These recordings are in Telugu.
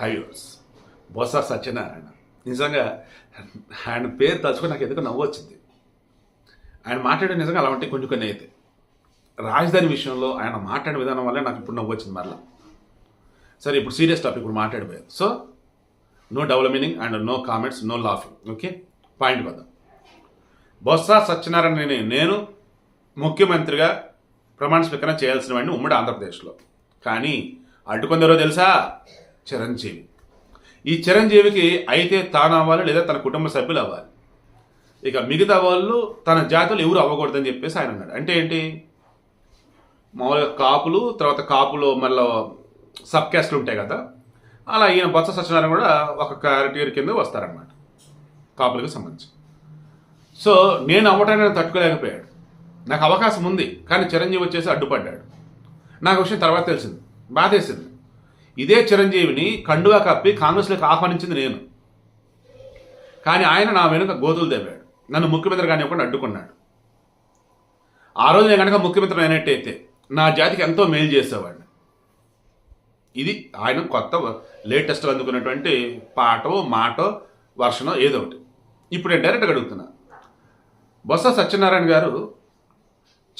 హైవర్స్ బొత్స సత్యనారాయణ. నిజంగా ఆయన పేరు తలుచుకొని నాకు ఎందుకు నవ్వు వచ్చింది. ఆయన మాట్లాడే నిజంగా అలా ఉంటాయి కొంచెం కొన్ని అయితే. రాజధాని విషయంలో ఆయన మాట్లాడే విధానం వల్ల నాకు ఇప్పుడు నవ్వు వచ్చింది మరలా. సరే ఇప్పుడు సీరియస్ టాపిక్ ఇప్పుడు మాట్లాడిపోయారు so no double meaning and no comments no laughing. Okay? Point వద్దాం. బొత్స సత్యనారాయణ నేను ముఖ్యమంత్రిగా ప్రమాణ స్వీకారం చేయాల్సిన వాడిని ఉమ్మడి ఆంధ్రప్రదేశ్లో. కానీ అడ్డుకుందరో తెలుసా? చిరంజీవి. ఈ చిరంజీవికి అయితే తాను అవ్వాలి లేదా తన కుటుంబ సభ్యులు అవ్వాలి. ఇక మిగతా వాళ్ళు తన జాతులు ఎవరు అవ్వకూడదని చెప్పేసి ఆయన అన్నాడు. అంటే ఏంటి? మామూలుగా కాపులు తర్వాత కాపులో మళ్ళీ సబ్ క్యాస్ట్లు ఉంటాయి కదా అలా ఈయన బొత్స సత్యనారాయణ కూడా ఒక క్యారెక్టర్ కింద వస్తారనమాట కాపులకు సంబంధించి. సో నేను అవ్వటాన్ని తట్టుకోలేకపోయాడు. నాకు అవకాశం ఉంది కానీ చిరంజీవి వచ్చేసి అడ్డుపడ్డాడు. నాకు విషయం తర్వాత తెలిసింది బాధేసింది. ఇదే చిరంజీవిని కండువా కప్పి కాంగ్రెస్లోకి ఆహ్వానించింది నేను. కానీ ఆయన నా వెనుక గోతులు దేవాడు నన్ను ముఖ్యమంత్రి కానీ ఒకటి అడ్డుకున్నాడు. ఆ రోజు నేను కనుక ముఖ్యమంత్రి అయినట్టయితే నా జాతికి ఎంతో మేలు చేసేవాడిని. ఇది ఆయన కొత్త లేటెస్ట్ అందుకున్నటువంటి పాటో మాటో వర్షనో ఏదో ఒకటి. ఇప్పుడు నేను డైరెక్ట్గా అడుగుతున్నా. బొత్స సత్యనారాయణ గారు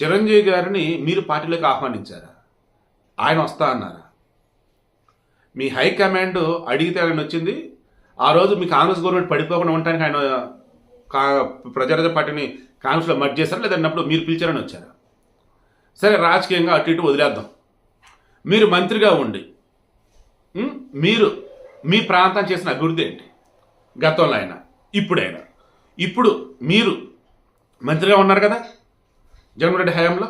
చిరంజీవి గారిని మీరు పార్టీలోకి ఆహ్వానించారా? ఆయన వస్తా అన్నారా? మీ హైకమాండ్ అడిగితే ఆయన వచ్చింది ఆ రోజు మీ కాంగ్రెస్ గవర్నమెంట్ పడిపోకుండా ఉండటానికి ఆయన కా ప్రజారాజ్య పార్టీని కాంగ్రెస్లో మర్జ్ చేశారా? లేదన్నప్పుడు మీరు పిలిచారని వచ్చారా? సరే రాజకీయంగా అటు ఇటు వదిలేద్దాం. మీరు మంత్రిగా ఉండి మీరు మీ ప్రాంతం చేసిన అభివృద్ధి ఏంటి? గతంలో అయినా ఇప్పుడైనా. ఇప్పుడు మీరు మంత్రిగా ఉన్నారు కదా జగన్మోహన్ రెడ్డి హయాంలో?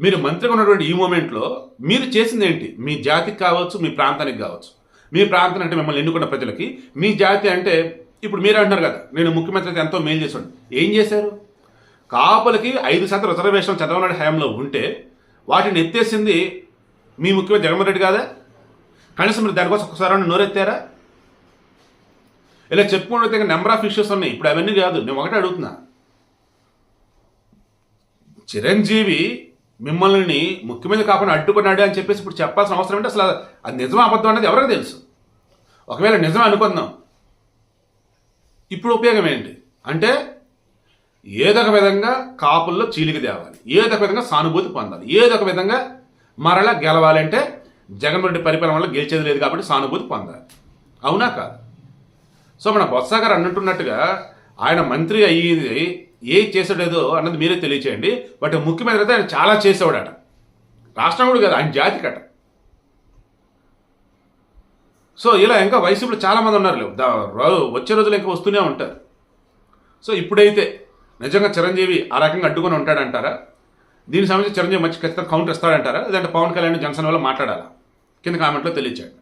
మీరు మంత్రిగా ఉన్నటువంటి ఈ మూమెంట్లో మీరు చేసింది ఏంటి? మీ జాతికి కావచ్చు మీ ప్రాంతానికి కావచ్చు. మీ ప్రాంతం అంటే మిమ్మల్ని ఎన్నుకున్న ప్రజలకి మీ జాతి అంటే ఇప్పుడు మీరు అంటున్నారు కదా నేను ముఖ్యమంత్రి అయితే ఎంతో మేలు చేశాను. ఏం చేశారు? కాపులకి ఐదు శాతం రిజర్వేషన్ చంద్రబాబు నాయుడు హయాంలో ఉంటే వాటిని ఎత్తేసింది మీ ముఖ్యమంత్రి జగన్మోహన్ రెడ్డి కాదా? కనీసం మీరు దానికోసం ఒకసారి నోరెత్తారా? ఇలా చెప్పుకుంటే నెంబర్ ఆఫ్ ఇష్యూస్ ఉన్నాయి. ఇప్పుడు అవన్నీ కాదు నేను ఒకటే అడుగుతున్నా. చిరంజీవి మిమ్మల్ని ముఖ్యమంత్రి కాకుండా అడ్డుకున్నాడు అని చెప్పేసి ఇప్పుడు చెప్పాల్సిన అవసరం ఏంటి? అసలు అది నిజం అబద్ధం అనేది ఎవరికి తెలుసు? ఒకవేళ నిజం అనుకుందాం. ఇప్పుడు ఉపయోగం ఏంటి? అంటే ఏదొక విధంగా కాపుల్లో చీలిక తేవాలి. ఏదొక విధంగా సానుభూతి పొందాలి. ఏదొక విధంగా మరలా గెలవాలంటే జగన్మోహన్ రెడ్డి పరిపాలన వల్ల గెలిచేది లేదు కాబట్టి సానుభూతి పొందాలి. అవునా కాదు? సో మన బొత్స గారు అన్నట్టున్నట్టుగా ఆయన మంత్రి అయ్యేది ఏ చేసాడేదో అన్నది మీరే తెలియచేయండి. బట్ ముఖ్యమైన అయితే ఆయన చాలా చేసేవాడట. రాష్ట్రం కూడా కదా ఆయన జాతి కట సో ఇలా ఇంకా వైసీపీలో చాలామంది ఉన్నారు వచ్చే రోజులు ఇంకా వస్తూనే ఉంటారు. సో ఇప్పుడైతే నిజంగా చిరంజీవి ఆ రకంగా అడ్డుకొని ఉంటాడంటారా? దీనికి సంబంధించి చిరంజీవి మంచి ఖచ్చితంగా కౌంటర్ ఇస్తాడంటారా? లేదంటే పవన్ కళ్యాణ్ జనసేన వల్ల మాట్లాడాలా? కింద కామెంట్లో తెలియచేయండి.